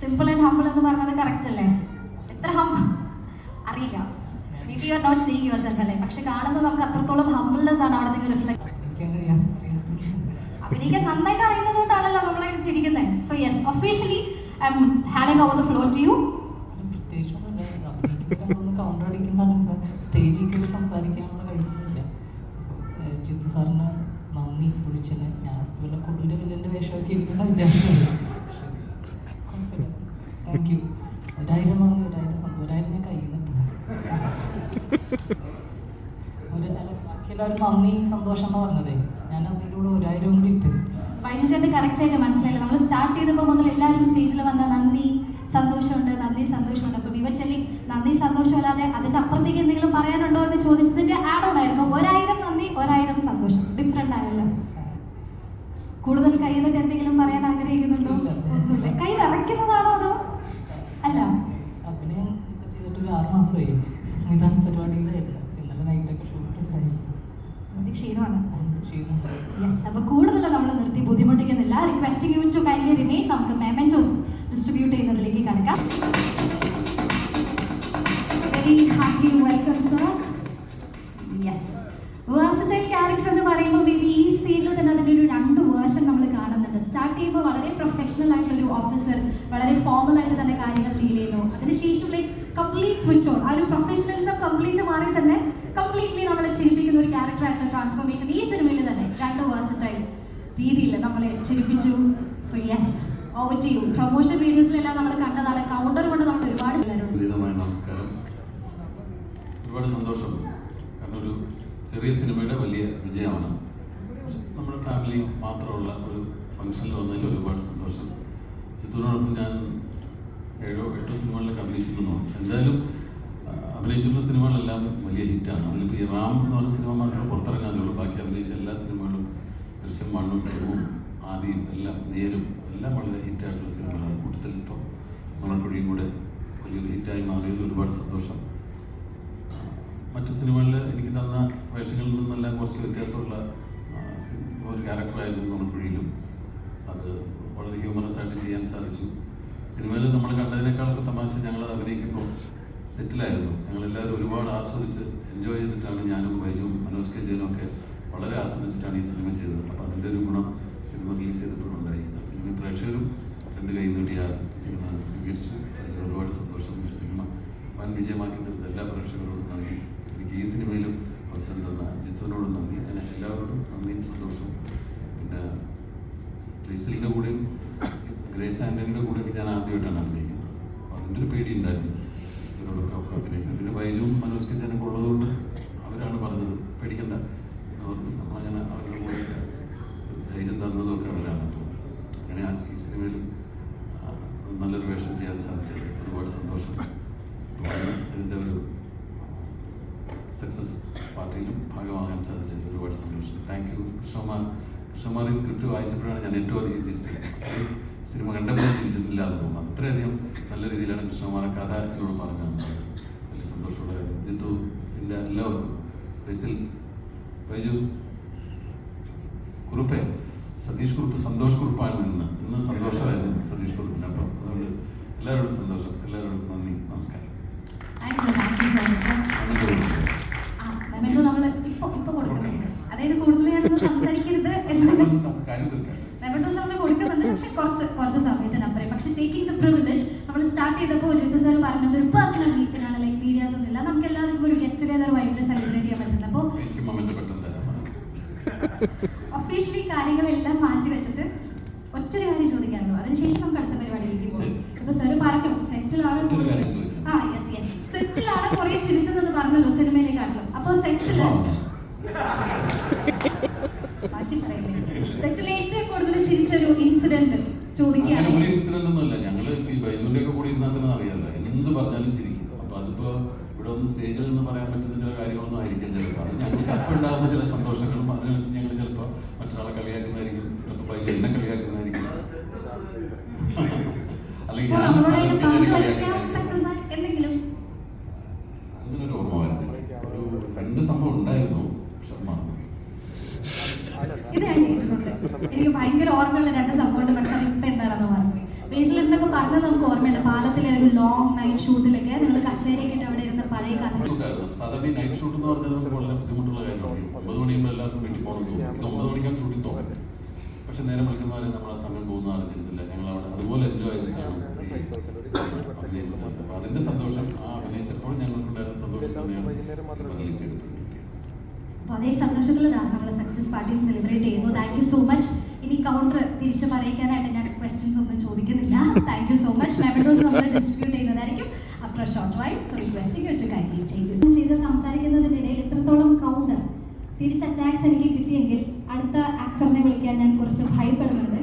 Simple and humble എന്ന് പറഞ്ഞത് correct അല്ലേ? എത്ര ഹംബ് അറിയില്ല. Maybe you are not seeing yourself അല്ലേ? പക്ഷെ കാണുന്നത് നമുക്ക് അത്രത്തോളം ഹംബിൾനെസ് ആണ് അവിടെ നിങ്ങൾ റിഫ്ലക്ട് അഭിനയിക്കാൻ നന്നായിട്ട് അറിയുന്നത് കൊണ്ടാണല്ലോ നമ്മളെ ചിരിക്കുന്നത് so yes officially I'm handing over the floor to you counter അടിക്കുന്നതാണ്. സ്റ്റേജിൽ കയറി സംസാരിക്കാനുള്ള കഴിയുന്നില്ല. ജിത്തു സാറിന് നന്ദി. വിളിച്ചതിന് ഞാൻ വല്ല കൊടൂര വില്ലന്റെ വേഷമൊക്കെ ഇരിക്കുന്ന വിചാരിച്ചത്. താങ്ക് യു ഒരായിരം വാങ്ങി ഒരായിരം സം- ഒരായിരം ഞാൻ കയ്യിൽ നിന്നിട്ട് ഒരു സന്തോഷം പറഞ്ഞതേ. ഞാൻ അതിന്റെ കൂടെ ഒരായിരം കൂടി ഇട്ട്. വൈശേഷന്റെ കറക്റ്റ് ആയിട്ട് മനസ്സിലായില്ല. നമ്മൾ സ്റ്റാർട്ട് ചെയ്തപ്പോൾ മുതൽ എല്ലാവരും സ്റ്റേജിൽ വന്ന നന്ദി സന്തോഷമുണ്ട് നന്ദി സന്തോഷമുണ്ട്. അപ്പോൾ വിവർ ടെല്ലി നന്ദി സന്തോഷമല്ലാതെ അതിന്റെ അപ്പുറത്തേക്ക് എന്തെങ്കിലും പറയാനുണ്ടോ എന്ന് ചോദിച്ചതിന്റെ ആഡ് ഓൺ ആയിരുന്നു. ഒരായിരം നന്ദി ഒരായിരം സന്തോഷം. ഡിഫറെന്റ് ആണല്ലോ. കൂടുതൽ കൈ എന്നിട്ട് very happy welcome sir yes versatile character എന്ന് പറയുമ്പോൾ മേ ബി ഈ സീനിൽ തന്നെ അതിന്റെ ഒരു രണ്ട് വേർഷൻ നമ്മൾ കാണുന്നുണ്ട്. സ്റ്റാർട്ട് ചെയ്യുമ്പോൾ വളരെ പ്രൊഫഷണൽ ആയിട്ടുള്ള ഒരു ഓഫീസർ വളരെ ഫോർമൽ ആയിട്ട് തന്നെ കാര്യങ്ങൾ ഡീൽ ചെയ്യുന്നു. അതിനുശേഷം ലൈക്ക് കംപ്ലീറ്റ് സ്വിച്ച് ഓൺ ആ ഒരു പ്രൊഫഷണലിസം കംപ്ലീറ്റ് മാറി തന്നെ കംപ്ലീറ്റ്ലി നമ്മളെ ചിരിപ്പിക്കുന്ന ഒരു ക്യാരക്ടർ ആയിട്ടുള്ള ട്രാൻസ്ഫോർമേഷൻ ഈ സിനിമയിൽ തന്നെ രണ്ട് വേഴ്സറ്റൈൽ രീതിയിൽ നമ്മളെ ചിരിപ്പിച്ചു. So yes over to you promotion വീഡിയോസിലെല്ലാം നമ്മൾ കണ്ടതാണ്. കൗണ്ടർ കൊണ്ട് നമ്മൾ ഒരുപാട് നമസ്കാരം. ഒരുപാട് സന്തോഷം. കാരണം ഒരു ചെറിയ സിനിമയുടെ വലിയ വിജയമാണ്. നമ്മുടെ ഫാമിലി മാത്രമുള്ള ഒരു ഫംഗ്ഷനിൽ വന്നതിൽ ഒരുപാട് സന്തോഷം. ചിത്തൂരിനോടൊപ്പം ഞാൻ ഏഴോ എട്ടോ സിനിമകളിലൊക്കെ അഭിനയിച്ചിരുന്നു. എന്തായാലും അഭിനയിച്ചിട്ടുള്ള സിനിമകളെല്ലാം വലിയ ഹിറ്റാണ്. അതിലിപ്പോൾ ഈ റാം എന്ന് പറഞ്ഞ സിനിമ മാത്രമേ പുറത്തിറങ്ങാനുള്ളൂ ബാക്കി അഭിനയിച്ച എല്ലാ സിനിമകളും ദൃശ്യം മണ്ണും ടൂവും ആദിയും എല്ലാം നേരും എല്ലാം വളരെ ഹിറ്റായിട്ടുള്ള സിനിമകളാണ്. കൂട്ടത്തിൽ ഇപ്പോൾ മണക്കുഴിയും കൂടെ വലിയൊരു ഹിറ്റായി മാറിയതിൽ ഒരുപാട് സന്തോഷം. മറ്റു സിനിമകളിൽ എനിക്ക് തന്ന വേഷങ്ങളിൽ നിന്നെല്ലാം കുറച്ച് വ്യത്യാസമുള്ള ഒരു ക്യാരക്ടറായിരുന്നു മണക്കുഴിയിലും അത് വളരെ ഹ്യൂമറസ് ആയിട്ട് ചെയ്യാൻ സാധിച്ചു. സിനിമയിൽ നമ്മൾ കണ്ടതിനേക്കാളൊക്കെ തമാശ ഞങ്ങൾ അഭിനയിക്കുമ്പോൾ സെറ്റിലായിരുന്നു. ഞങ്ങളെല്ലാവരും ഒരുപാട് ആസ്വദിച്ച് എൻജോയ് ചെയ്തിട്ടാണ് ഞാനും ബൈജുവും മനോജ് കെ ജയനും ഒക്കെ വളരെ ആസ്വദിച്ചിട്ടാണ് ഈ സിനിമ ചെയ്തത്. അപ്പോൾ അതിന്റെ ഒരു ഗുണം സിനിമ റിലീസ് ചെയ്തപ്പോഴുണ്ടായി ആ സിനിമ പ്രേക്ഷകരും രണ്ട് കൈ നേടി ആ സിനിമ സ്വീകരിച്ചു. അതിൽ ഒരുപാട് സന്തോഷം സിനിമ വൻ വിജയമാക്കി തീർത്ത എല്ലാ പ്രേക്ഷകരോടും നന്ദി. എനിക്ക് ഈ സിനിമയിലും അവസരം തന്ന ജിത്തുവിനോടും നന്ദി. അങ്ങനെ എല്ലാവരോടും നന്ദിയും സന്തോഷവും. പിന്നെ ക്രിസിലിന്റെ കൂടെയും ഗ്രേസ് ആൻഡിന്റെ കൂടെയൊക്കെ ഞാൻ ആദ്യമായിട്ടാണ് അഭിനയിക്കുന്നത്. അപ്പോൾ അതിന്റെ ഒരു പേടി ഉണ്ടായിരുന്നു. ഇവരോടൊക്കെ ഒക്കെ അഭിനയിക്കുന്നത് പിന്നെ ബൈജുവും മനോജ് കെച്ചാനൊക്കെ ഉള്ളതുകൊണ്ട് അവരാണ് പറഞ്ഞത്. പേടിക്കണ്ട എന്ന് പറഞ്ഞു നമ്മളങ്ങനെ അവരുടെ കൂടെയൊക്കെ ധൈര്യം തന്നതൊക്കെ അവരാണ് അപ്പോൾ അങ്ങനെ ആ ഈ സിനിമയിലും ആ, നല്ലൊരു വേഷം ചെയ്യാൻ സാധിച്ചത് ഒരുപാട് സന്തോഷം അപ്പോൾ അന്ന് ഇതിന്റെ ഒരു സക്സസ് പാർട്ടിയിലും ഭാഗമാകാൻ സാധിച്ചത് ഒരുപാട് സന്തോഷം. Thank you Krishnakumar. കൃഷ്ണകുമാർ ഈ സ്ക്രിപ്റ്റ് വായിച്ചപ്പോഴാണ് ഞാൻ ഏറ്റവും അധികം ചിരിച്ചത്. അത്രയും സിനിമ കണ്ടപ്പോൾ തിരിച്ചിട്ടില്ല എന്ന് തോന്നുന്നു. അത്രയധികം നല്ല രീതിയിലാണ് കൃഷ്ണകുമാർ കഥ എന്നോട് പറഞ്ഞു തന്നത് വലിയ സന്തോഷമുള്ള കാര്യം. ജിത്തു എന്റെ എല്ലാവർക്കും. ബസിൽ. ബൈജു. കുറുപ്പേ. സതീഷ് കുറുപ്പ് സന്തോഷ് കുറുപ്പാണ് ഇന്ന്. ഇന്ന് സന്തോഷമായിരുന്നു സതീഷ് കുറുപ്പിന്. അപ്പം അതുകൊണ്ട് എല്ലാവരോടും സന്തോഷം. എല്ലാവരോടും നന്ദി. നമസ്കാരം. മെമെന്റോ നമ്മൾ ഇപ്പൊ ഇപ്പൊ കൊടുക്കുന്നുണ്ട്. അതായത് കൂടുതൽ ഞാനൊന്ന് സംസാരിക്കരുത് എന്നുണ്ട് തീർക്കാം കൊടുക്കുന്നുണ്ട്. പക്ഷെ കുറച്ച് കുറച്ച് സമയത്തിനപ്പുറം. പക്ഷെ ടേക്കിംഗ് ദ പ്രിവിലേജ് നമ്മൾ സ്റ്റാർട്ട് ചെയ്തപ്പോൾ ജിത്തു സാർ പറഞ്ഞത് ഒരു പേഴ്സണൽ മീറ്റിംഗ് ആണ്. ലൈക്ക് മീഡിയാസ് ഒന്നുമില്ല. നമുക്ക് എല്ലാവർക്കും ഒരു ഗെറ്റ് ടുഗദർ വൈബിൽ സെലിബ്രേറ്റ് ചെയ്യാൻ പറ്റുന്നത്. അപ്പോൾ ഒഫീഷ്യലി കാര്യങ്ങളെല്ലാം മാറ്റി വെച്ചിട്ട് ഒറ്റൊരു കാര്യം ചോദിക്കാനുള്ളൂ. അതിനുശേഷം നമുക്ക് അടുത്ത പരിപാടിയിലേക്ക് പോകും. അപ്പൊ ഇപ്പൊ സാറ് പറഞ്ഞു സെറ്റിലാണ് മറ്റൊരു കാര്യം ചോദിക്കാം. ആ യെസ് യെസ് സെറ്റിലാണ് കുറെ ചിരിച്ചതെന്ന് പറഞ്ഞല്ലോ സിനിമയിലേക്കാണല്ലോ അപ്പൊ സെറ്റിൽ പറയില്ലേ? സെറ്റിൽ ഏറ്റവും കൂടുതൽ ചിരിച്ചൊരു ഇൻസിഡന്റ് ചോദിക്കുകയാണെങ്കിൽ ഇൻസിഡന്റ് ഒന്നുമില്ല. ഞങ്ങൾ ഈ ബൈജുവിന്റെ ഒക്കെ കൂടി ഇരുന്നാൽ തന്നെ അറിയാലോ. എന്ത് പറഞ്ഞാലും ചിരിക്കും. അപ്പൊ അതിപ്പോ ഇവിടെ ഒന്ന് സ്റ്റേജിൽ നിന്ന് പറയാൻ പറ്റുന്ന ചില കാര്യങ്ങളൊന്നും ആയിരിക്കും ചിലപ്പോൾ അത് ഞങ്ങൾക്ക് അപ്പം ഉണ്ടാകുന്ന ചില സന്തോഷങ്ങളും അതിനെ വെച്ച് ഞങ്ങൾ ചിലപ്പോൾ മറ്റൊരാളെ കളിയാക്കുന്നതായിരിക്കും. ചിലപ്പോൾ ബൈജു എന്നെ കളിയാക്കുന്നതായിരിക്കും അല്ലെങ്കിൽ ഇപ്പൊ ഞാൻ നമ്മളോടായിട്ട് മനോജ് കെച്ചനെ പങ്കുവയ്ക്കാൻ കളിയാക്കുന്നതായിരിക്കും പറ്റുന്ന എന്തെങ്കിലും അങ്ങനെ ഒരു ഓർമ്മ വരുന്നില്ല ഒരു രണ്ട് സംഭവം ഉണ്ടായിരുന്നു പക്ഷെ അത് മറന്നുപോയി ഓർമ്മയുള്ള രണ്ട് സംഭവമുണ്ട്. പക്ഷെ ഇപ്പൊ എന്താണെന്ന് പറഞ്ഞു. ബേസിൽ എന്തൊക്കെ പറഞ്ഞു നമുക്ക് ഓർമ്മയുണ്ട്. പാലത്തിലെ ഒരു ലോങ് നൈറ്റ് ഷൂട്ടിലൊക്കെ നിങ്ങൾ കസേരയൊക്കെ ഇട്ട് അവിടെ ഇരുന്ന പഴയ കഥ. സാധാരണ നൈറ്റ് ഷൂട്ട് എന്ന് പറഞ്ഞാൽ നമുക്ക് വളരെ ബുദ്ധിമുട്ടുള്ള കാര്യമാണ്. ഒമ്പത് മണിയുമ്പോൾ എല്ലാവർക്കും വേണ്ടി പോകണം തോന്നും. ഇത് ഒമ്പത് മണിക്കാണ് ഷൂട്ടിംഗ് തോന്നുന്നത് പക്ഷെ നേരെ വിളിക്കുന്നവരെ നമ്മൾ ആ സമയം പോകുന്ന അറിഞ്ഞിരുന്നില്ല ഞങ്ങൾ അവിടെ അതുപോലെ എൻജോയ് ചെയ്തിട്ടാണ് അഭിനയിച്ചത്. അപ്പോൾ അതിന്റെ സന്തോഷം ആ അഭിനയിച്ചപ്പോൾ ഞങ്ങൾക്കുണ്ടായിരുന്ന സന്തോഷം തന്നെയാണ് റിലീസ് ചെയ്തിട്ടുണ്ട് അപ്പോൾ അതേ സന്തോഷത്തിലാണ് നമ്മൾ സക്സസ് പാർട്ടിയിൽ സെലിബ്രേറ്റ് ചെയ്യുന്നു താങ്ക് യു സോ മച്ച് ഇനി കൗണ്ടർ തിരിച്ചു പറയിക്കാനായിട്ട് ഞാൻ ക്വസ്റ്റ്യൻസ് ഒന്നും ചോദിക്കുന്നില്ല. Thank you so much mementos നമ്മൾ ഡിസ്ട്രിബ്യൂട്ട് ചെയ്യുന്നതായിരിക്കും. After short while so requesting you to kindly ചെയ്ത് ചെയ്ത് സംസാരിക്കുന്നതിനിടയിൽ ഇത്രത്തോളം കൗണ്ടർ തിരിച്ച് അറ്റാക്സ് എനിക്ക് കിട്ടിയെങ്കിൽ അടുത്ത ആക്ടറിനെ വിളിക്കാൻ ഞാൻ കുറച്ച് ഭയപ്പെടുന്നുണ്ട്.